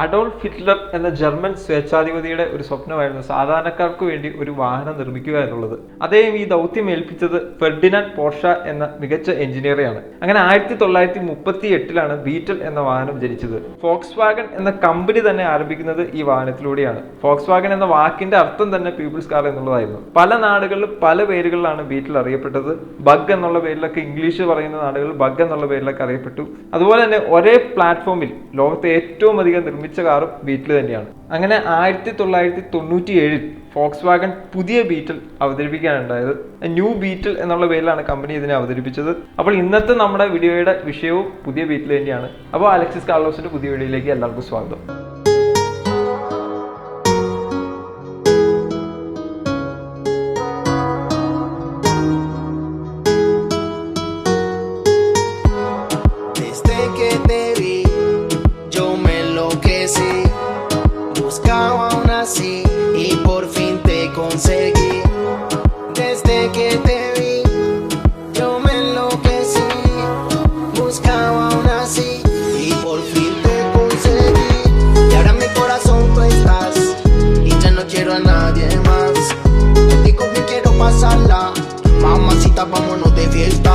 Adolf Hitler എന്ന German സ്വേച്ഛാധിപതിയുടെ ഒരു സ്വപ്നമായിരുന്നു സാധാരണക്കാർക്ക് വേണ്ടി ഒരു വാഹനം നിർമ്മിക്കുക എന്നുള്ളത്. അദ്ദേഹം ഈ ദൗത്യം ഏൽപ്പിച്ചത് ഫെർഡിനാൻഡ് പോർഷ എന്ന മികച്ച എഞ്ചിനീയറെയാണ്. അങ്ങനെ ആയിരത്തി തൊള്ളായിരത്തി മുപ്പത്തി എട്ടിലാണ് ബീറ്റൽ എന്ന വാഹനം ജനിച്ചത്. ഫോക്സ് വാഗൺ എന്ന കമ്പനി തന്നെ ആരംഭിക്കുന്നത് ഈ വാഹനത്തിലൂടെയാണ്. ഫോക്സ് വാഗൺ എന്ന വാക്കിന്റെ അർത്ഥം തന്നെ പീപ്പിൾസ് കാർ എന്നുള്ളതായിരുന്നു. പല നാടുകളിലും പല പേരുകളിലാണ് ബീറ്റൽ അറിയപ്പെട്ടത്. ബഗ് എന്നുള്ള പേരിലൊക്കെ ഇംഗ്ലീഷ് പറയുന്ന നാടുകളിൽ ബഗ് എന്നുള്ള പേരിലൊക്കെ അറിയപ്പെട്ടു. അതുപോലെ തന്നെ ഒരേ പ്ലാറ്റ്ഫോമിൽ ലോകത്തെ ഏറ്റവും അധികം നിർമ്മിച്ച കാറും ബീറ്റിൽ തന്നെയാണ്. അങ്ങനെ ആയിരത്തി തൊള്ളായിരത്തി തൊണ്ണൂറ്റി ഏഴിൽ ഫോക്സ് വാഗൺ പുതിയ ബീറ്റിൽ അവതരിപ്പിക്കാനുണ്ടായത്. ന്യൂ ബീറ്റിൽ എന്നുള്ള പേരിലാണ് കമ്പനി ഇതിനെ അവതരിപ്പിച്ചത്. അപ്പോൾ ഇന്നത്തെ നമ്മുടെ വീഡിയോയുടെ വിഷയവും പുതിയ ബീറ്റിൽ തന്നെയാണ്. അപ്പോൾ അലക്സിസ് കാർലോസിന്റെ പുതിയ വീഡിയോയിലേക്ക് എല്ലാവർക്കും സ്വാഗതം. Pasarla. Mamacita, vámonos de fiesta.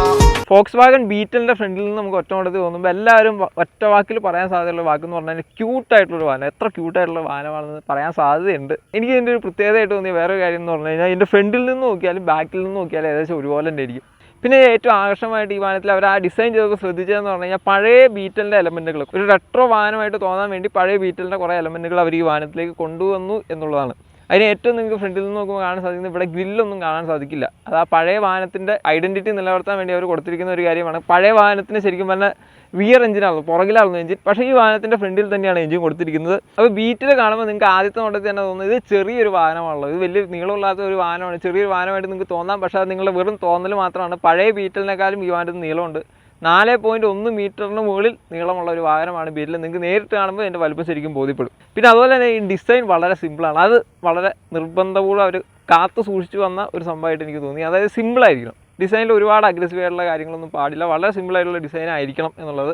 Volkswagen ബീറ്റലിന്റെ ഫ്രണ്ടിൽ നിന്ന് നമുക്ക് ഒറ്റ കൊണ്ടത് തോന്നുമ്പോൾ എല്ലാവരും ഒറ്റ വാക്കിൽ പറയാൻ സാധ്യതയുള്ള വാക്ക് എന്ന് പറഞ്ഞാൽ ക്യൂട്ട് ആയിട്ടുള്ള വാഹനം എത്ര ക്യൂട്ടായിട്ടുള്ള വാഹനമാണെന്ന് പറയാൻ സാധ്യതയുണ്ട്. എനിക്ക് ഇതിന്റെ ഒരു പ്രത്യേകതയായിട്ട് തോന്നിയ വേറെ കാര്യം എന്ന് പറഞ്ഞു കഴിഞ്ഞാൽ ഇതിന്റെ ഫ്രണ്ടിൽ നിന്ന് നോക്കിയാലും ബാക്കിൽ നിന്ന് നോക്കിയാലും ഏകദേശം ഒരുപോലെ തന്നെ ആയിരിക്കും പിന്നെ ഏറ്റവും ആകർഷകമായിട്ട് ഈ വാഹനത്തിൽ അവർ ആ ഡിസൈൻ ചെയ്തത് ശ്രദ്ധിച്ചതെന്ന് പറഞ്ഞു കഴിഞ്ഞാൽ പഴയ ബീറ്റലിന്റെ എലമെന്റുകൾ ഒരു റെട്രോ വാഹനമായിട്ട് തോന്നാൻ വേണ്ടി പഴയ ബീറ്റലിന്റെ കുറേ എലമെന്റുകൾ അവർ ഈ വാഹനത്തിലേക്ക് കൊണ്ടുവന്നു എന്നുള്ളതാണ്. അതിന് ഏറ്റവും നിങ്ങൾക്ക് ഫ്രണ്ടിൽ നിന്ന് നോക്കുമ്പോൾ കാണാൻ സാധിക്കുന്നത് ഇവിടെ ഗ്രില്ലൊന്നും കാണാൻ സാധിക്കില്ല. അത് ആ പഴയ വാഹനത്തിന്റെ ഐഡന്റിറ്റി നിലനിർത്താൻ വേണ്ടി അവർ കൊടുത്തിരിക്കുന്ന ഒരു കാര്യമാണ്. പഴയ വാഹനത്തിന് ശരിക്കും പറഞ്ഞാൽ വിയർ എഞ്ചിനാണ് പുറകിലായിരുന്നു എഞ്ചിൻ പക്ഷേ ഈ വാഹനത്തിന്റെ ഫ്രണ്ടിൽ തന്നെയാണ് എഞ്ചിൻ കൊടുത്തിരിക്കുന്നത്. അപ്പോൾ ബീറ്റിൽ കാണുമ്പോൾ നിങ്ങൾക്ക് ആദ്യത്തെ നോട്ടത്തിൽ തന്നെ തോന്നുന്നത് ഇത് ചെറിയൊരു വാഹനമാണല്ലോ. ഇത് വലിയ നീളമില്ലാത്ത ഒരു വാഹനമാണ്. ചെറിയൊരു വാഹനമായിട്ട് നിങ്ങൾക്ക് തോന്നാം. പക്ഷേ അത് നിങ്ങളുടെ വെറും തോന്നൽ മാത്രമാണ്. പഴയ ബീറ്റലിനേക്കാളും ഈ വാഹനത്തിന് നീളമുണ്ട്. നാല് പോയിന്റ് ഒന്ന് മീറ്ററിന് മുകളിൽ നീളമുള്ള ഒരു വാഹനമാണ് ബീറ്റിൽ നിങ്ങൾക്ക് നേരിട്ട് കാണുമ്പോൾ എന്റെ വലുപ്പം ശരിക്കും ബോധ്യപ്പെടും. പിന്നെ അതുപോലെ തന്നെ ഈ ഡിസൈൻ വളരെ സിമ്പിളാണ് അത് വളരെ നിർബന്ധപൂർവം അവർ കാത്തു സൂക്ഷിച്ചു വന്ന ഒരു സംഭവമായിട്ട് എനിക്ക് തോന്നി. അതായത് സിമ്പിളായിരിക്കണം ഡിസൈനിൽ ഒരുപാട് അഗ്രസീവ് ആയിട്ടുള്ള കാര്യങ്ങളൊന്നും പാടില്ല. വളരെ സിമ്പിളായിട്ടുള്ള ഡിസൈൻ ആയിരിക്കണം എന്നുള്ളത്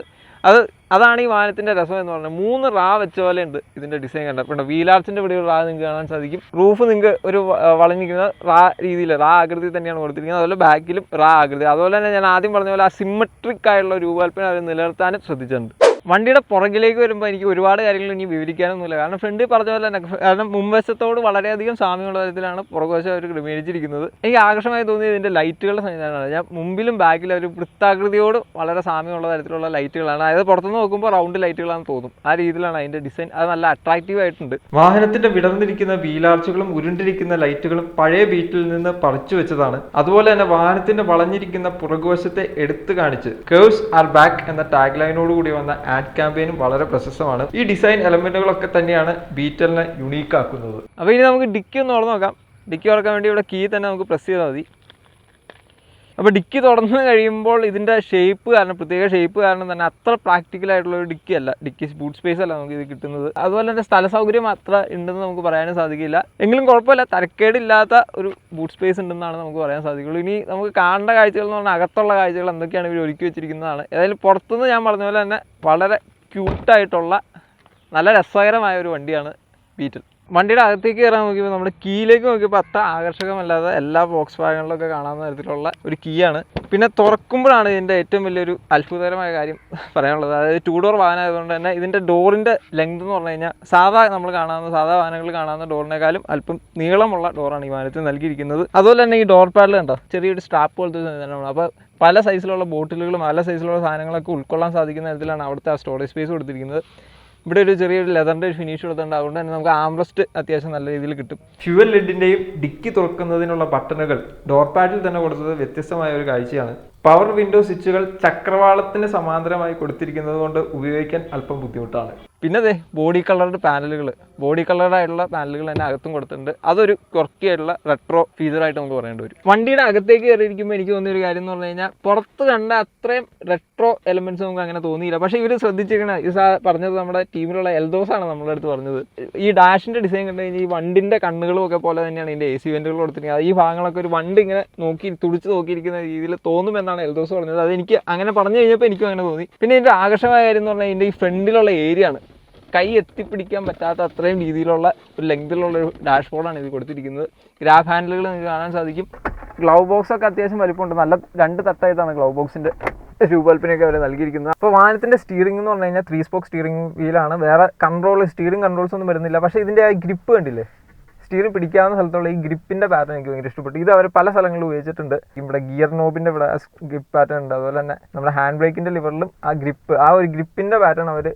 അത് അതാണ് ഈ വാഹനത്തിന്റെ രസം എന്ന് പറഞ്ഞാൽ മൂന്ന് റാ വെച്ച പോലെ ഉണ്ട് ഇതിന്റെ ഡിസൈൻ കണ്ടപ്പോൾ വീലാർച്ചിന്റെ ഇവിടെ ഒരു റാ നിങ്ങൾക്ക് കാണാൻ സാധിക്കും. റൂഫ് നിങ്ങൾക്ക് ഒരു വളഞ്ഞിരിക്കുന്ന റാ രീതിയിൽ റാ ആകൃതി തന്നെയാണ് കൊടുത്തിരിക്കുന്നത്. അതുപോലെ ബാക്കിലും റാ ആകൃതി. അതുപോലെ തന്നെ ഞാൻ ആദ്യം പറഞ്ഞ പോലെ ആ സിമ്മട്രിക് ആയിട്ടുള്ള രൂപകൽപ്പന അവർ നിലനിർത്താനും ശ്രദ്ധിച്ചിട്ടുണ്ട്. വണ്ടിയുടെ പുറകിലേക്ക് വരുമ്പോൾ എനിക്ക് ഒരുപാട് കാര്യങ്ങൾ ഇനി വിവരിക്കാനൊന്നുമില്ല. കാരണം ഫ്രണ്ട് പറഞ്ഞ പോലെ തന്നെ കാരണം മുൻവശത്തോട് വളരെയധികം സാമ്യമുള്ള തരത്തിലാണ് പുറകുവശം അവർ ക്രമീകരിച്ചിരിക്കുന്നത്. എനിക്ക് ആകർഷമായി തോന്നിയത് ഇതിന്റെ ലൈറ്റുകളുടെ സംവിധാനമാണ്. ഞാൻ മുമ്പിലും ബാക്കിലും ഒരു വൃത്താകൃതിയോട് വളരെ സാമ്യമുള്ള തരത്തിലുള്ള ലൈറ്റുകളാണ് അതായത് പുറത്തുനിന്ന് നോക്കുമ്പോൾ റൗണ്ട് ലൈറ്റുകളാണെന്ന് തോന്നും. ആ രീതിയിലാണ് അതിന്റെ ഡിസൈൻ അത് നല്ല അട്രാക്റ്റീവ് ആയിട്ടുണ്ട്. വാഹനത്തിന്റെ വിടർന്നിരിക്കുന്ന വീലാർച്ചുകളും ഉരുണ്ടിരിക്കുന്ന ലൈറ്റുകളും പഴയ ബീറ്റിൽ നിന്ന് പറിച്ചു വെച്ചതാണ്. അതുപോലെ തന്നെ വാഹനത്തിന്റെ വളഞ്ഞിരിക്കുന്ന പുറകുവശത്തെ എടുത്തു കാണിച്ച് കേഴ്സ് ആർ ബാക്ക് എന്ന ടാഗ് ലൈനോട് കൂടി വന്ന ആഡ് ക്യാമ്പയിനും വളരെ പ്രശസ്തമാണ്. ഈ ഡിസൈൻ എലമെന്റുകളൊക്കെ തന്നെയാണ് ബീറ്റലിനെ യുണീക്ക് ആക്കുന്നത്. അപ്പോൾ ഇനി നമുക്ക് ഡിക്കി ഒന്ന് തുറന്നു നോക്കാം. ഡിക്കി തുറക്കാൻ വേണ്ടി ഇവിടെ കീ തന്നെ നമുക്ക് പ്രസ് ചെയ്താൽ മതി. അപ്പോൾ ഡിക്കി തുറന്ന് കഴിയുമ്പോൾ ഇതിന്റെ ഷേപ്പ് കാരണം പ്രത്യേക ഷേപ്പ് കാരണം തന്നെ അത്ര പ്രാക്ടിക്കൽ ആയിട്ടുള്ള ഒരു ഡിക്കി അല്ല. ഡിക്കി ബൂട്ട് സ്പേസ് അല്ല നമുക്ക് ഇത് കിട്ടുന്നത്. അതുപോലെ തന്നെ സ്ഥല സൗകര്യം അത്ര ഉണ്ടെന്ന് നമുക്ക് പറയാനും സാധിക്കില്ല. എങ്കിലും കുഴപ്പമില്ല. തരക്കേടില്ലാത്ത ഒരു ബൂട്ട് സ്പേസ് ഉണ്ടെന്നാണ് നമുക്ക് പറയാൻ സാധിക്കുള്ളൂ. ഇനി നമുക്ക് കാണേണ്ട കാഴ്ചകൾ എന്ന് പറഞ്ഞാൽ അകത്തുള്ള കാഴ്ചകൾ എന്തൊക്കെയാണ് ഇവർ ഒരുക്കി വെച്ചിരിക്കുന്നതാണ്. ഏതായാലും പുറത്തുനിന്ന് ഞാൻ പറഞ്ഞ പോലെ തന്നെ വളരെ ക്യൂട്ടായിട്ടുള്ള നല്ല രസകരമായ ഒരു വണ്ടിയാണ് ബീറ്റിൽ വണ്ടിയുടെ അകത്തേക്ക് കയറാൻ നോക്കിയപ്പോൾ നമ്മുടെ കീയിലേക്ക് നോക്കിയപ്പോൾ അത്ര ആകർഷകമല്ലാതെ എല്ലാ ബോക്സ് ഭാഗങ്ങളിലൊക്കെ കാണാവുന്ന തരത്തിലുള്ള ഒരു കീ ആണ്. പിന്നെ തുറക്കുമ്പോഴാണ് ഇതിന്റെ ഏറ്റവും വലിയൊരു അത്ഭുതകരമായ കാര്യം പറയാനുള്ളത്. അതായത് ടൂ ഡോർ വാഹനം ആയതുകൊണ്ട് തന്നെ ഇതിന്റെ ഡോറിന്റെ ലെങ്ത് എന്ന് പറഞ്ഞു കഴിഞ്ഞാൽ സാധാ നമ്മൾ കാണാവുന്ന സാധാ വാഹനങ്ങൾ കാണാവുന്ന ഡോറിനേക്കാളും അല്പം നീളമുള്ള ഡോറാണ് ഈ വാഹനത്തിൽ നൽകിയിരിക്കുന്നത്. അതുപോലെ തന്നെ ഈ ഡോർ പാഡിൽ കണ്ടോ? ചെറിയൊരു സ്ട്രാപ്പ് പോലത്തെ സംവിധാനമാണ് അപ്പോൾ പല സൈസിലുള്ള ബോട്ടിലുകളും പല സൈസിലുള്ള സാധനങ്ങളൊക്കെ ഉൾക്കൊള്ളാൻ സാധിക്കുന്ന തരത്തിലാണ് അവിടുത്തെ ആ സ്റ്റോറേജ് സ്പേസ് കൊടുത്തിരിക്കുന്നത്. ഇവിടെ ഒരു ചെറിയൊരു ലെതറിന്റെ ഒരു ഫിനിഷ് കൊടുത്തുണ്ട് അതുകൊണ്ട് തന്നെ നമുക്ക് ആംബ്രസ്റ്റ് അത്യാവശ്യം നല്ല രീതിയിൽ കിട്ടും. ഫ്യുവൽ ലെഡിന്റെയും ഡിക്കി തുറക്കുന്നതിനുള്ള ബട്ടണുകൾ ഡോർ പാഡിൽ തന്നെ കൊടുത്തത് വ്യത്യസ്തമായ ഒരു കാഴ്ചയാണ്. പവർ വിൻഡോ സ്വിച്ചുകൾ ചക്രവാളത്തിന് സമാന്തരമായി കൊടുത്തിരിക്കുന്നത് കൊണ്ട് ഉപയോഗിക്കാൻ അല്പം ബുദ്ധിമുട്ടാണ്. പിന്നെ അതെ ബോഡി കളറുടെ പാനലുകൾ ബോഡി കളറായിട്ടുള്ള പാനലുകൾ തന്നെ അകത്തും കൊടുത്തിട്ടുണ്ട്. അതൊരു കുറക്കിയായിട്ടുള്ള റെട്രോ ഫീച്ചറായിട്ട് നമുക്ക് പറയേണ്ടി വരും. വണ്ടിയുടെ അകത്തേക്ക് കയറിയിരിക്കുമ്പോൾ എനിക്ക് തോന്നിയ ഒരു കാര്യം എന്ന് പറഞ്ഞു കഴിഞ്ഞാൽ പുറത്ത് കണ്ട അത്രയും റെട്രോ എലമെന്റ്സ് നമുക്ക് അങ്ങനെ തോന്നിയില്ല. പക്ഷേ ഇവർ ശ്രദ്ധിച്ചിരിക്കണ ഈ സാ പറഞ്ഞത് നമ്മുടെ ടീമിലുള്ള എൽദോസ് ആണ് നമ്മുടെ അടുത്ത് പറഞ്ഞത്. ഈ ഡാഷിന്റെ ഡിസൈൻ കണ്ടു കഴിഞ്ഞാൽ ഈ വണ്ടിന്റെ കണ്ണുകളും ഒക്കെ പോലെ തന്നെയാണ് ഇതിന്റെ എ സി വെന്റുകൾ കൊടുത്തിരിക്കുന്നത്. ഈ ഭാഗങ്ങളൊക്കെ ഒരു വണ്ടി ഇങ്ങനെ നോക്കി തുടിച്ച് നോക്കിയിരിക്കുന്ന രീതിയിൽ തോന്നുമെന്നാണ് എൽദോസ് പറഞ്ഞത്. അത് എനിക്ക് അങ്ങനെ പറഞ്ഞു കഴിഞ്ഞപ്പോൾ എനിക്കും അങ്ങനെ തോന്നി. പിന്നെ ഇതിന്റെ ആകർഷമായ കാര്യം എന്ന് പറഞ്ഞാൽ ഇതിന്റെ ഈ ഫ്രണ്ടിലുള്ള ഏരിയ ആണ്. കൈ എത്തിപ്പിടിക്കാൻ പറ്റാത്ത അത്രയും രീതിയിലുള്ള ഒരു ലെങ്തിലുള്ള ഒരു ഡാഷ്ബോർഡാണ് ഇത് കൊടുത്തിരിക്കുന്നത്. ഗ്രാഫ് ഹാൻഡിലുകൾ നിങ്ങൾക്ക് കാണാൻ സാധിക്കും. ഗ്ലൗ ബോക്സ് ഒക്കെ അത്യാവശ്യം വലിപ്പമുണ്ട്. നല്ല രണ്ട് തട്ടായിട്ടാണ് ഗ്ലൗ ബോക്സിന്റെ രൂപകൽപ്പനയൊക്കെ അവർ നൽകിയിരിക്കുന്നത്. അപ്പോൾ വാഹനത്തിന്റെ സ്റ്റിയറിംഗ് എന്ന് പറഞ്ഞു കഴിഞ്ഞാൽ ത്രീ സ്പോക്ക് സ്റ്റിയറിംഗ് വീലാണ് വേറെ കൺട്രോൾ സ്റ്റിയറിംഗ് കൺട്രോൾസ് ഒന്നും വരുന്നില്ല. പക്ഷേ ഇതിന്റെ ആ ഗ്രിപ്പ് കണ്ടില്ലേ? സ്റ്റിയറിംഗ് പിടിക്കാവുന്ന സ്ഥലത്തുള്ള ഈ ഗ്രിപ്പിന്റെ പാറ്റേൺ എനിക്ക് ഭയങ്കര ഇഷ്ടപ്പെട്ടു. ഇത് അവർ പല സ്ഥലങ്ങളിൽ ഉപയോഗിച്ചിട്ടുണ്ട്. ഇവിടെ ഗിയർ നോബിന്റെ ഇവിടെ ഗ്രിപ്പ് പാറ്റേൺ ഉണ്ട്. അതുപോലെ തന്നെ നമ്മുടെ ഹാൻഡ് ബ്രേക്കിന്റെ ലിവറിലും ആ ഗ്രിപ്പ് ആ ഒരു ഗ്രിപ്പിന്റെ പാറ്റേൺ അവർ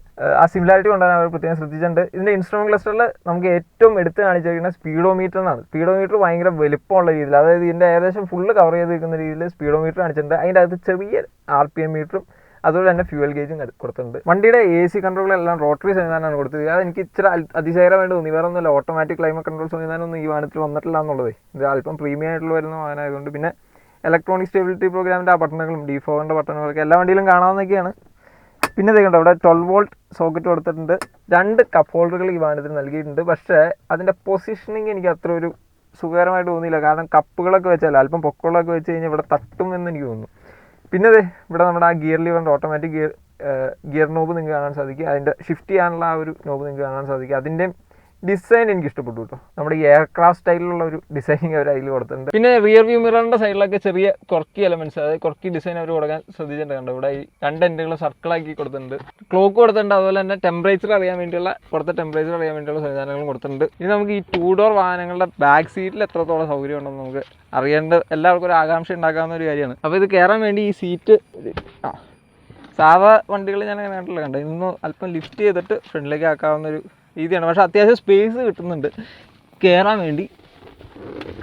ആ സിമിലാരിറ്റി കൊണ്ടാണ് അവർ പ്രത്യേകം ശ്രദ്ധിച്ചിട്ടുണ്ട്. ഇതിന്റെ ഇൻസ്ട്രുമെന്റ് ക്ലസ്റ്ററിൽ നമുക്ക് ഏറ്റവും എടുത്ത് കാണിച്ചിരിക്കുന്ന സ്പീഡോമീറ്റർ എന്നാണ്. സ്പീഡോമീറ്റർ ഭയങ്കര വലുപ്പമുള്ള രീതിയിൽ അതായത് ഇതിന്റെ ഏകദേശം ഫുള്ള് കവർ ചെയ്തിരിക്കുന്ന രീതിയിൽ സ്പീഡോമീറ്റർ കാണിച്ചിട്ടുണ്ട്. അതിന്റെ അകത്ത് ചെറിയ ആർ പി എം മീറ്ററും അതുപോലെ തന്നെ ഫ്യൂവൽ ഗേജും കൊടുത്തിട്ടുണ്ട്. വണ്ടിയുടെ എ സി കൺട്രോളെല്ലാം റോട്ടറി സംവിധാനമാണ് കൊടുത്തത്. അത് എനിക്ക് ഇച്ചിരി അതിശയകരമായിട്ട് തോന്നി. വേറെ ഒന്നുമില്ല ഓട്ടോമാറ്റിക് ക്ലൈമറ്റ് കൺട്രോൾ സംവിധാനമൊന്നും ഈ വാഹനത്തിൽ വന്നിട്ടില്ല എന്നുള്ളത്. ഇത് അല്പം പ്രീമിയം ആയിട്ടുള്ള വരുന്ന വാഹനമായതുകൊണ്ട് പിന്നെ ഇലക്ട്രോണിക് സ്റ്റെബിലിറ്റി പ്രോഗ്രാമിന്റെ ആ ബട്ടണുകളും ഡി ഫോറിന്റെ ബട്ടണുകളൊക്കെ എല്ലാ വണ്ടിയിലും കാണാവുന്നതൊക്കെയാണ്. പിന്നെ ഇത് കണ്ടോ ഇവിടെ ട്വൽവ് വോൾട്ട് സോക്കറ്റ് കൊടുത്തിട്ടുണ്ട്. രണ്ട് കപ്പ് ഹോൾഡറുകൾ ഈ വാഹനത്തിന് നൽകിയിട്ടുണ്ട്. പക്ഷേ അതിന്റെ പൊസിഷനിങ് എനിക്ക് അത്ര ഒരു സുഖകരമായിട്ട് തോന്നിയില്ല. കാരണം കപ്പുകളൊക്കെ വെച്ചാൽ അല്പം പൊക്കമുള്ളതൊക്കെ വെച്ച് കഴിഞ്ഞാൽ ഇവിടെ തട്ടും എന്ന് എനിക്ക് തോന്നുന്നു. പിന്നെ അതെ ഇവിടെ നമ്മുടെ ആ ഗിയർ ലിവറിന്റെ ഓട്ടോമാറ്റിക് ഗിയർ ഗിയർ നോബ് നിങ്ങൾക്ക് കാണാൻ സാധിക്കും. അതിന്റെ ഷിഫ്റ്റ് ചെയ്യാനുള്ള ആ ഒരു നോബ് നിങ്ങൾക്ക് കാണാൻ സാധിക്കും. അതിന്റെയും ഡിസൈൻ എനിക്ക് ഇഷ്ടപ്പെട്ടു കേട്ടോ. നമ്മുടെ ഈ എയർക്രാഫ്റ്റ് സ്റ്റൈലിലുള്ള ഒരു ഡിസൈനിങ് അവർ അതിൽ കൊടുത്തിട്ടുണ്ട്. പിന്നെ റിയർ വ്യൂ മിററിന്റെ സൈഡിലൊക്കെ ചെറിയ കുറക്കി എലമെന്റ്സ് അതായത് കുറക്കി ഡിസൈൻ അവർ കൊടുക്കാൻ ശ്രദ്ധിച്ചിട്ടുണ്ട്. കണ്ടോ ഇവിടെ ഈ രണ്ട് എൻഡുകളും സർക്കിളാക്കി കൊടുത്തിട്ടുണ്ട്. ക്ലോക്ക് കൊടുത്തിട്ടുണ്ട് അതുപോലെ തന്നെ ടെമ്പറേച്ചർ അറിയാൻ വേണ്ടിയുള്ള പുറത്തെ ടെമ്പറേച്ചർ അറിയാൻ വേണ്ടിയുള്ള സംവിധാനങ്ങളും കൊടുത്തിട്ടുണ്ട്. ഇനി നമുക്ക് ഈ ടൂ ഡോർ വാഹനങ്ങളുടെ ബാക്ക് സീറ്റിൽ എത്രത്തോളം സൗകര്യം ഉണ്ടെന്ന് നമുക്ക് അറിയേണ്ട എല്ലാവർക്കും ഒരു ആകാംക്ഷ ഉണ്ടാക്കാവുന്ന ഒരു കാര്യമാണ്. അപ്പോൾ ഇത് കയറാൻ വേണ്ടി ഈ സീറ്റ് ആ സാധാ വണ്ടികൾ ഞാൻ അങ്ങനെ കണ്ടിട്ടില്ല കണ്ടത്. ഇന്ന് അല്പം ലിഫ്റ്റ് ചെയ്തിട്ട് ഫ്രണ്ടിലേക്ക് ആക്കാവുന്ന ഒരു രീതിയാണ്. പക്ഷെ അത്യാവശ്യം സ്പേസ് കിട്ടുന്നുണ്ട്. കയറാൻ വേണ്ടി.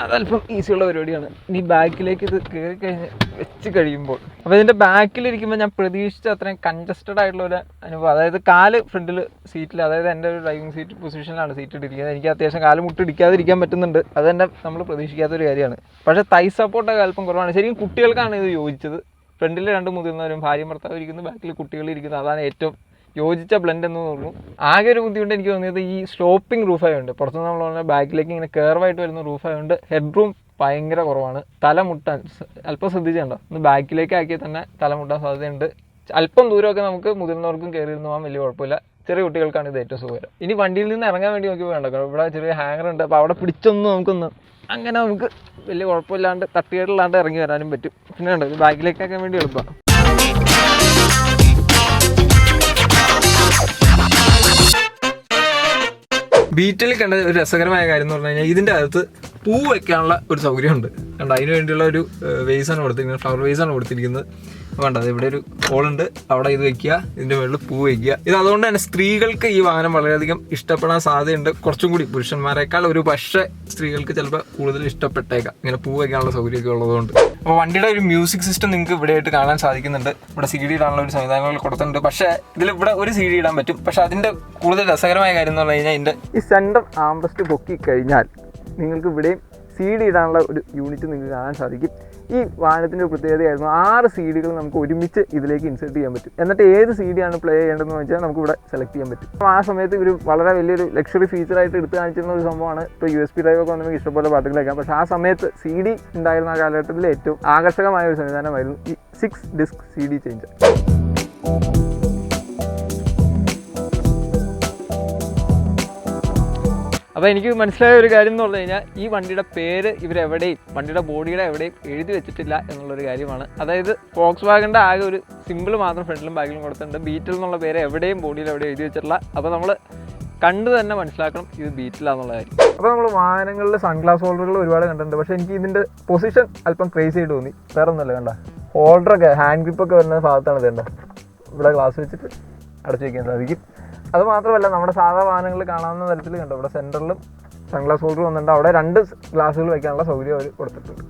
അതല്പം ഈസിയുള്ള പരിപാടിയാണ്. ഇനി ബാക്കിലേക്ക് ഇത് കയറി കഴിഞ്ഞ് വെച്ച് കഴിയുമ്പോൾ. അപ്പോൾ ഇതിന്റെ ബാക്കിലിരിക്കുമ്പോൾ ഞാൻ പ്രതീക്ഷിച്ച അത്രയും കൺജസ്റ്റഡ് ആയിട്ടുള്ള ഒരു അനുഭവം. അതായത് കാൽ ഫ്രണ്ടിൽ സീറ്റിൽ അതായത് എന്റെ ഒരു ഡ്രൈവിംഗ് സീറ്റ് പൊസിഷനിലാണ് സീറ്റ് ഇട്ടിരിക്കുന്നത്. എനിക്ക് അത്യാവശ്യം കാൽ മുട്ടിടിക്കാതിരിക്കാൻ പറ്റുന്നുണ്ട്. അത് തന്നെ നമ്മൾ പ്രതീക്ഷിക്കാത്ത ഒരു കാര്യമാണ്. പക്ഷേ തൈ സപ്പോർട്ടൊക്കെ അല്പം കുറവാണ്. ശരിക്കും കുട്ടികൾക്കാണ് ഇത് യോജിച്ചത്. ഫ്രണ്ടിൽ രണ്ട് മുതിർന്നവരും ഭാര്യയും ഭർത്താവ് ഇരിക്കുന്നു ബാക്കിൽ കുട്ടികൾ ഇരിക്കുന്നു. അതാണ് ഏറ്റവും യോജിച്ച ബ്ലെൻഡ് എന്ന് തോന്നുന്നു ആകെ ഒരു ബുദ്ധിമുട്ട് എനിക്ക് തോന്നിയത് ഈ സ്ലോപ്പിംഗ് റൂഫായുണ്ട് പുറത്തുനിന്ന് നമ്മൾ പറഞ്ഞാൽ ബാക്കിലേക്ക് ഇങ്ങനെ കേർവായിട്ട് വരുന്ന റൂഫായതുകൊണ്ട് ഹെഡ് റൂം ഭയങ്കര കുറവാണ്. തല മുട്ടാൻ സ- അല്പം ശ്രദ്ധിച്ചുണ്ടോ ഒന്ന് ബാക്കിലേക്ക് ആക്കിയാൽ തന്നെ തല മുട്ടാൻ സാധ്യതയുണ്ട്. അല്പം ദൂരമൊക്കെ നമുക്ക് മുതിർന്നവർക്കും കയറി ഇരുന്ന് പോകാൻ വലിയ കുഴപ്പമില്ല. ചെറിയ കുട്ടികൾക്കാണ് ഇത് ഏറ്റവും സുഖം ഇനി വണ്ടിയിൽ നിന്ന് ഇറങ്ങാൻ വേണ്ടി നോക്കി വേണ്ട ഇവിടെ ചെറിയ ഹാങ്ങർ ഉണ്ട്. അപ്പോൾ അവിടെ പിടിച്ചൊന്ന് നമുക്കൊന്ന് അങ്ങനെ നമുക്ക് വലിയ കുഴപ്പമില്ലാണ്ട് തട്ടുകേടില്ലാണ്ട് ഇറങ്ങി വരാനും പറ്റും. പിന്നെ ഉണ്ട് ബാക്കിലേക്ക് ആക്കാൻ വേണ്ടി എളുപ്പമാണ്. ബീറ്റിൽ കണ്ട ഒരു രസകരമായ കാര്യം എന്ന് പറഞ്ഞു കഴിഞ്ഞാൽ ഇതിന്റെ അകത്ത് പൂ വെക്കാനുള്ള ഒരു സൗകര്യമുണ്ട്. കണ്ട? അതിന് വേണ്ടിയുള്ള ഒരു വേസാണ് കൊടുത്തിരിക്കുന്നത്. ഫ്ലവർ വേസാണ് കൊടുത്തിരിക്കുന്നത്. വേണ്ട അത് ഇവിടെ ഒരു ഹോളുണ്ട്. അവിടെ ഇത് വെക്കുക ഇതിന്റെ മുകളിൽ പൂ വെക്കുക. ഇത് അതുകൊണ്ട് തന്നെ സ്ത്രീകൾക്ക് ഈ വാഹനം വളരെയധികം ഇഷ്ടപ്പെടാൻ സാധ്യതയുണ്ട്. കുറച്ചും കൂടി പുരുഷന്മാരെക്കാൾ ഒരു പക്ഷേ സ്ത്രീകൾക്ക് ചിലപ്പോൾ കൂടുതൽ ഇഷ്ടപ്പെട്ടേക്കാം. ഇങ്ങനെ പൂ വെക്കാനുള്ള സൗകര്യമൊക്കെ ഉള്ളതുകൊണ്ട്. അപ്പോൾ വണ്ടിയുടെ ഒരു മ്യൂസിക് സിസ്റ്റം നിങ്ങൾക്ക് ഇവിടെ ആയിട്ട് കാണാൻ സാധിക്കുന്നുണ്ട്. ഇവിടെ സി ഡി ഇടാനുള്ള ഒരു സംവിധാനങ്ങൾ കൊടുത്തിട്ടുണ്ട്. പക്ഷേ ഇതിൽ ഇവിടെ ഒരു സി ഡി ഇടാൻ പറ്റും. പക്ഷേ അതിന്റെ കൂടുതൽ രസകരമായ കാര്യം എന്ന് പറഞ്ഞു കഴിഞ്ഞാൽ ഇതിന്റെ ഈ സെന്റർ ആംബസ്റ്റ് പൊക്കി കഴിഞ്ഞാൽ നിങ്ങൾക്ക് ഇവിടെയും സി ഡി ഇടാനുള്ള ഒരു യൂണിറ്റ് നിങ്ങൾക്ക് കാണാൻ സാധിക്കും. ഈ വാഹനത്തിന്റെ പ്രത്യേകതയായിരുന്നു. ആറ് സി ഡികൾ നമുക്ക് ഒരുമിച്ച് ഇതിലേക്ക് ഇൻസേർട്ട് ചെയ്യാൻ പറ്റും. എന്നിട്ട് ഏത് സി ആണ് പ്ലേ ചെയ്യേണ്ടതെന്ന് വെച്ചാൽ നമുക്ക് ഇവിടെ സെലക്ട് ചെയ്യാൻ പറ്റും. അപ്പോൾ ആ സമയത്ത് ഒരു വളരെ വലിയൊരു ലക്ഷറി ഫീച്ചറായിട്ട് എടുത്ത് കാണിച്ചിരുന്ന ഒരു സംഭവമാണ് ഇപ്പോൾ യു എസ് പി ഡ്രൈവ് ഒക്കെ നമുക്ക് ഇഷ്ടംപോലെ പാട്ടുകൾ കേൾക്കാം. പക്ഷേ ആ സമയത്ത് സി ഡി ഉണ്ടായിരുന്ന കാലഘട്ടത്തിൽ ഏറ്റവും ആകർഷകമായ ഒരു സംവിധാനമായിരുന്നു ഈ six disc C D changer അപ്പോൾ എനിക്ക് മനസ്സിലായ ഒരു കാര്യം എന്ന് പറഞ്ഞു കഴിഞ്ഞാൽ ഈ വണ്ടിയുടെ പേര് ഇവരെവിടെയും വണ്ടിയുടെ ബോഡിയുടെ എവിടെയും എഴുതി വെച്ചിട്ടില്ല എന്നുള്ളൊരു കാര്യമാണ്. അതായത് ഫോക്സ് വാഗന്റെ ആകെ ഒരു സിമ്പിൾ മാത്രം ഫ്രണ്ടിലും ബാക്കിലും കൊടുത്തിട്ടുണ്ട്. ബീറ്റിൽ എന്നുള്ള പേര് എവിടെയും ബോഡിയിൽ എവിടെയും എഴുതി വെച്ചിട്ടില്ല. അപ്പോൾ നമ്മൾ കണ്ട് തന്നെ മനസ്സിലാക്കണം ഇത് ബീറ്റിലാന്നുള്ള കാര്യം. അപ്പോൾ നമ്മൾ വാഹനങ്ങളിൽ സൺഗ്ലാസ് ഹോൾഡറുകൾ ഒരുപാട് കണ്ടിട്ടുണ്ട്. പക്ഷേ എനിക്ക് ഇതിന്റെ പൊസിഷൻ അല്പം ക്രേസി ആയിട്ട് തോന്നി. വേറെ ഒന്നുമല്ല കണ്ട ഹോൾഡറൊക്കെ ഹാൻഡ് ഗ്രിപ്പൊക്കെ വരുന്ന ഭാഗത്താണ് ഇത് ഇവിടെ ഗ്ലാസ് വെച്ചിട്ട് അടച്ചു വയ്ക്കാൻ സാധിക്കും അത് മാത്രമല്ല നമ്മുടെ സാധാ വാഹനങ്ങളിൽ കാണാവുന്ന തരത്തിൽ കണ്ടു ഇവിടെ സെന്ററിലും സൺഗ്ലാസ് ഹോൾഡർ വന്നിട്ടുണ്ട് അവിടെ രണ്ട് ഗ്ലാസ്സുകൾ വയ്ക്കാനുള്ള സൗകര്യം അവർ കൊടുത്തിട്ടുണ്ട്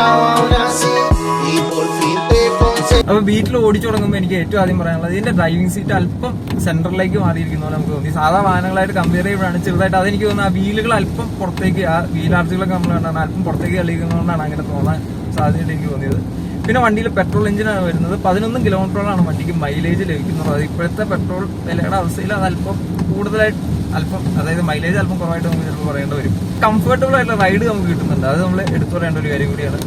Oh. Conseguí. വീട്ടിൽ ഓടിച്ചു തുടങ്ങുമ്പോൾ എനിക്ക് ഏറ്റവും ആദ്യം പറയാനുള്ളത് ഇതിന്റെ ഡ്രൈവിംഗ് സീറ്റ് അല്പം സെന്ററിലേക്ക് മാറിയിരിക്കുന്ന പോലെ നമുക്ക് തോന്നി. സാധാ വാഹനങ്ങളായിട്ട് കമ്പയർ ചെയ്യുമ്പോഴാണ് ചെറുതായിട്ട് അതെനിക്ക് തോന്നുന്നത് ആ വീലുകൾ അല്പം പുറത്തേക്ക് ആ വീൽ ആർച്ചുകളൊക്കെ നമ്മൾ കണ്ടാണ് അല്പം പുറത്തേക്ക് കളിക്കുന്നതുകൊണ്ടാണ് അങ്ങനെ തോന്നാൻ സാധ്യതയായിട്ട് എനിക്ക് തോന്നിയത്. പിന്നെ വണ്ടിയിൽ പെട്രോൾ എഞ്ചിനാണ് വരുന്നത്. പതിനൊന്ന് കിലോമീറ്ററോളാണ് വണ്ടിക്ക് മൈലേജ് ലഭിക്കുന്നത്. അത് ഇപ്പോഴത്തെ പെട്രോൾ വിലയുടെ അവസ്ഥയിൽ അത് അല്പം കൂടുതലായിട്ട് അല്പം അതായത് മൈലേജ് അല്പം കുറവായിട്ട് നമുക്ക് ചിലപ്പോൾ പറയേണ്ടി വരും. കംഫർട്ടബിൾ ആയിട്ടുള്ള റൈഡ് നമുക്ക് കിട്ടുന്നുണ്ട്. അത് നമ്മൾ എടുത്തു പറയേണ്ട ഒരു കാര്യം കൂടിയാണ്.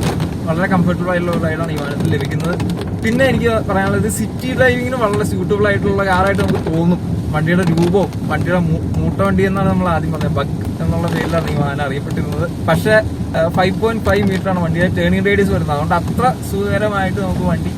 വളരെ കംഫർട്ടബിൾ ആയിട്ടുള്ള ഒരു റൈഡാണ് ഈ വാഹനത്തിൽ ലഭിക്കുന്നത്. പിന്നെ എനിക്ക് പറയാനുള്ളത് സിറ്റി ഡ്രൈവിങ്ങിന് വളരെ സ്യൂട്ടബിൾ ആയിട്ടുള്ള കാറായിട്ട് നമുക്ക് തോന്നും. വണ്ടിയുടെ രൂപവും വണ്ടിയുടെ മൂട്ട വണ്ടി എന്നാണ് നമ്മൾ ആദ്യം പറഞ്ഞത്. ബക്ക് എന്നുള്ള പേരിലാണ് ഈ വാഹനം അറിയപ്പെട്ടിരുന്നത്. പക്ഷേ ഫൈവ് പോയിന്റ് ഫൈവ് മീറ്റർ ആണ് വണ്ടിയുടെ ടേണിംഗ് റേഡിയസ് വരുന്നത്. അതുകൊണ്ട് അത്ര സുഖകരമായിട്ട് നമുക്ക് വണ്ടി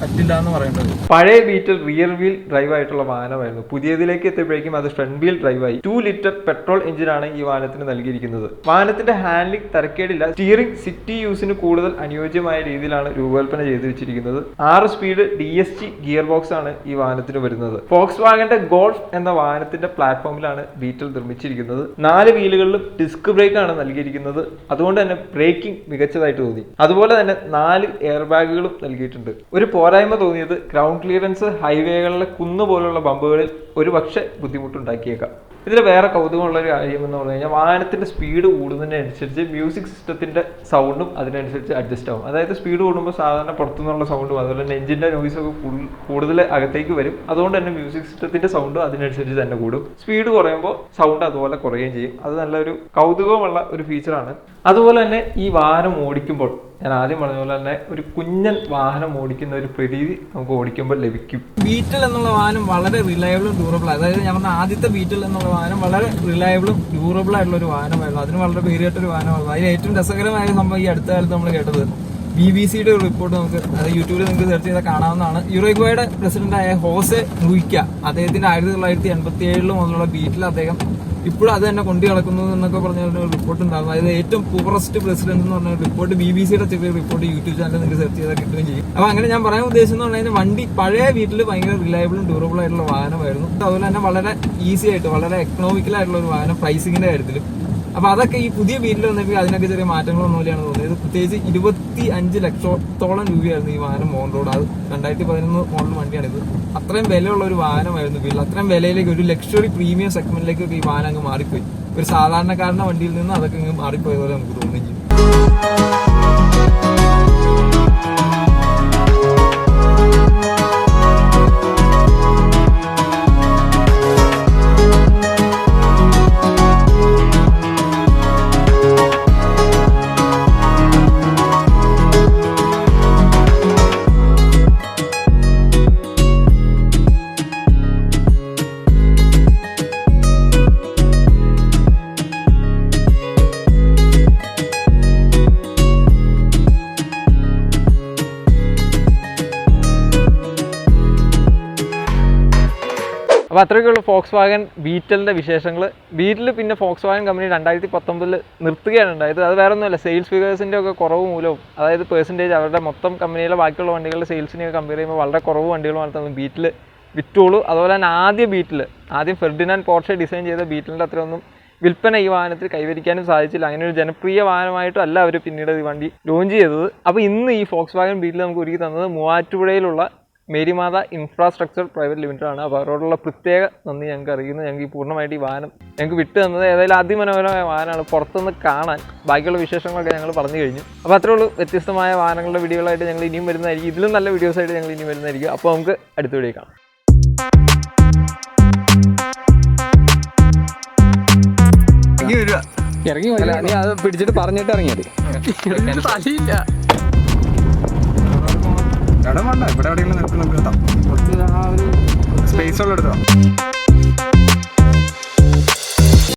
പറ്റില്ല എന്ന് പഴയ ബീറ്റിൽ റിയർ വീൽ ഡ്രൈവ് ആയിട്ടുള്ള വാഹനമായിരുന്നു. പുതിയതിലേക്ക് എത്തിയപ്പോഴേക്കും അത് ഫ്രണ്ട് വീൽ ഡ്രൈവായി ടു ലിറ്റർ പെട്രോൾ എഞ്ചിനാണ് ഈ വാഹനത്തിന് നൽകിയിരിക്കുന്നത്. വാഹനത്തിന്റെ ഹാൻഡ്ലിംഗ് തരക്കേടില്ല. സ്റ്റിയറിംഗ് സിറ്റി യൂസിന് കൂടുതൽ അനുയോജ്യമായ രീതിയിലാണ് രൂപകൽപ്പന ചെയ്തു വെച്ചിരിക്കുന്നത്. ആറ് speed D S G gearbox ആണ് ഈ വാഹനത്തിന് വരുന്നത്. ഫോക്സ് വാഗന്റെ ഗോൾഫ് എന്ന വാഹനത്തിന്റെ പ്ലാറ്റ്ഫോമിലാണ് ബീറ്റിൽ നിർമ്മിച്ചിരിക്കുന്നത്. നാല് വീലുകളിലും ഡിസ്ക് ബ്രേക്ക് ആണ് നൽകിയിരിക്കുന്നത്. അതുകൊണ്ട് തന്നെ ബ്രേക്കിംഗ് മികച്ചതായിട്ട് തോന്നി. അതുപോലെ തന്നെ നാല് എയർ ബാഗുകളും നൽകിയിട്ടുണ്ട്. ഒരു പോരായ്മ തോന്നിയത് ഗ്രൗണ്ട് ക്ലിയറൻസ് ഹൈവേകളിലെ കുന്ന് പോലുള്ള ബമ്പുകളിൽ ഒരു പക്ഷേ ബുദ്ധിമുട്ടുണ്ടാക്കിയേക്കാം. ഇതിൽ വേറെ കൗതുകമുള്ള ഒരു കാര്യം എന്ന് പറഞ്ഞു കഴിഞ്ഞാൽ വാഹനത്തിന്റെ സ്പീഡ് കൂടുന്നതിനനുസരിച്ച് മ്യൂസിക് സിസ്റ്റത്തിന്റെ സൗണ്ടും അതിനനുസരിച്ച് അഡ്ജസ്റ്റ് ആവും. അതായത് സ്പീഡ് കൂടുമ്പോൾ സാധാരണ പുറത്തുനിന്നുള്ള സൗണ്ടും അതുപോലെ തന്നെ എഞ്ചിന്റെ നോയ്സ് ഒക്കെ കൂടു- കൂടുതൽ അകത്തേക്ക് വരും. അതുകൊണ്ട് തന്നെ മ്യൂസിക് സിസ്റ്റത്തിന്റെ സൗണ്ടും അതിനനുസരിച്ച് തന്നെ കൂടും. സ്പീഡ് കുറയുമ്പോൾ സൗണ്ട് അതുപോലെ കുറയുകയും ചെയ്യും. അത് നല്ലൊരു കൗതുകമുള്ള ഒരു ഫീച്ചറാണ് അതുപോലെ തന്നെ ഈ വാഹനം ഓടിക്കുമ്പോൾ ഞാൻ ആദ്യം പറഞ്ഞ പോലെ തന്നെ ഒരു കുഞ്ഞൻ വാഹനം ഓടിക്കുന്ന ഒരു പ്രതീതി നമുക്ക് ഓടിക്കുമ്പോൾ ലഭിക്കും. ബീറ്റൽ എന്നുള്ള വാഹനം വളരെ റിലയബിളും ഡ്യൂറബിൾ അതായത് ഞാൻ പറഞ്ഞ ആദ്യത്തെ ബീറ്റൽ എന്നുള്ള വാഹനം വളരെ റിലയബിളും ഡ്യൂറബിൾ ആയിട്ടുള്ള ഒരു വാഹനമായിരുന്നു. അതിന് വളരെ പേരിട്ട ഒരു വാഹനമായിരുന്നു. അതിന് ഏറ്റവും രസകരമായ സംഭവം ഈ അടുത്ത കാലത്ത് നമ്മൾ കേട്ടത് ബി ബി സിയുടെ ഒരു റിപ്പോർട്ട് നമുക്ക് അത് യൂട്യൂബിൽ നിങ്ങൾക്ക് സെർച്ച് ചെയ്താൽ കാണാവുന്നതാണ്. യുറോഗ്വയുടെ പ്രസിഡന്റായ ഹോസെ റുയിക്ക അദ്ദേഹത്തിന്റെ ആയിരത്തി തൊള്ളായിരത്തി എൺപത്തി ഏഴിൽ മുതലുള്ള ബീറ്റിൽ അദ്ദേഹം ഇപ്പോഴും അത് തന്നെ കൊണ്ടു നടക്കുന്നു എന്നൊക്കെ പറഞ്ഞ റിപ്പോർട്ട് ഉണ്ടായിരുന്നു. അതായത് ഏറ്റവും പൂറസ്റ്റ് പ്രസിഡന്റ് എന്ന് പറഞ്ഞ റിപ്പോർട്ട് ബി ബി സിയുടെ ചെറിയ റിപ്പോർട്ട് യൂട്യൂബ് ചാനൽ നിങ്ങൾക്ക് സെർച്ച് ചെയ്താൽ കിട്ടുകയും ചെയ്യും. അപ്പൊ അങ്ങനെ ഞാൻ പറയാൻ ഉദ്ദേശിച്ചെന്ന് പറഞ്ഞാൽ വണ്ടി പഴയ വീട്ടിൽ ഭയങ്കര റിലയബിളും ഡ്യൂറബിൾ ആയിട്ടുള്ള വാഹനമായിരുന്നു. അതുപോലെ തന്നെ വളരെ ഈസി ആയിട്ട് വളരെ എക്കണോമിക്കൽ ആയിട്ടുള്ള ഒരു വാഹനം പ്രൈസിങ്ങിന്റെ കാര്യത്തിലും അപ്പൊ അതൊക്കെ ഈ പുതിയ വീട്ടിൽ വന്നപ്പോൾ അതിനൊക്കെ ചെറിയ മാറ്റങ്ങളൊന്നുമില്ലാണ് തോന്നിയത്. പ്രത്യേകിച്ച് ഇരുപത്തി അഞ്ച് ലക്ഷത്തോളം രൂപയായിരുന്നു ഈ വാഹനം മോൺ റോഡ്. അത് രണ്ടായിരത്തി പതിനൊന്ന് മോഡൽ വണ്ടിയാണിത് അത്രയും വിലയുള്ള ഒരു വാഹനമായിരുന്നു വീട്ടിൽ അത്രയും വിലയിലേക്ക് ഒരു ലക്ഷറി പ്രീമിയം സെഗ്മെന്റിലേക്കൊക്കെ ഈ വാഹനം അങ്ങ് മാറിപ്പോയി. ഒരു സാധാരണക്കാരന്റെ വണ്ടിയിൽ നിന്ന് അതൊക്കെ അങ്ങ് മാറിപ്പോയതുപോലെ നമുക്ക് തോന്നുകയും അപ്പോൾ അത്രയൊക്കെയുള്ള ഫോക്സ് വാഗൻ ബീറ്റലിന്റെ വിശേഷങ്ങൾ ബീറ്റിൽ പിന്നെ ഫോക്സ് വാഗൻ കമ്പനി രണ്ടായിരത്തി പത്തൊമ്പതിൽ നിർത്തുകയാണ് ഉണ്ടായത്. അത് വേറെ ഒന്നുമല്ല സെയിൽസ് ഫിഗേഴ്സിന്റെ ഒക്കെ കുറവ് മൂലവും അതായത് പേഴ്സന്റേജ് അവരുടെ മൊത്തം കമ്പനിയിലെ ബാക്കിയുള്ള വണ്ടികളുടെ സെയിൽസിനെ കമ്പയർ ചെയ്യുമ്പോൾ വളരെ കുറവ് വണ്ടികൾ മാത്രമാണ് ബീറ്റിൽ വിറ്റോളൂ. അതുപോലെ തന്നെ ആദ്യ ബീറ്റിൽ ആദ്യം ഫെർഡിനാൻഡ് പോർഷെ ഡിസൈൻ ചെയ്ത ബീറ്റിലിന്റെ അത്രയൊന്നും വിൽപ്പന ഈ വാഹനത്തിൽ കൈവരിക്കാനും സാധിച്ചില്ല. അങ്ങനെ ഒരു ജനപ്രിയ വാഹനമായിട്ടല്ല അവർ പിന്നീട് ഈ വണ്ടി ലോഞ്ച് ചെയ്തത്. അപ്പോൾ ഇന്ന് ഈ ഫോക്സ് വാഗൻ ബീറ്റിൽ നമുക്ക് ഒരുക്കി തന്നത് മൂവാറ്റുപുഴയിലുള്ള മേരിമാത ഇൻഫ്രാസ്ട്രക്ചർ പ്രൈവറ്റ് ലിമിറ്റഡ് ആണ്. അപ്പോൾ അവരോടുള്ള പ്രത്യേക നന്ദി ഞങ്ങൾക്ക് അറിയുന്നു. ഞങ്ങൾക്ക് ഈ പൂർണമായിട്ട് ഈ വാഹനം ഞങ്ങൾക്ക് വിട്ടു തന്നത് ഏതായാലും അതിമനോഹരമായ വാഹനമാണ്. പുറത്തുനിന്ന് കാണാൻ ബാക്കിയുള്ള വിശേഷങ്ങളൊക്കെ ഞങ്ങൾ പറഞ്ഞു കഴിഞ്ഞു. അപ്പോൾ അത്രേ ഉള്ളൂ. വ്യത്യസ്തമായ വാഹനങ്ങളുടെ വീഡിയോകളായിട്ട് ഞങ്ങൾ ഇനിയും വരുന്നതായിരിക്കും. ഇതിലും നല്ല വീഡിയോസ് ആയിട്ട് ഞങ്ങൾ ഇനിയും വരുന്നതായിരിക്കും. അപ്പോൾ നമുക്ക് അടുത്ത വീഡിയോ കാണാം. ഇറങ്ങി അല്ല നീ അത് പിടിച്ചിട്ട് പറഞ്ഞിട്ട് ഇറങ്ങിയത് ഇടം വേണ്ട ഇവിടെ എവിടെയെങ്കിലും നിർത്തി നമുക്ക് കുറച്ച് ആ ഒരു സ്പേസ് ഉള്ള എടുത്തോ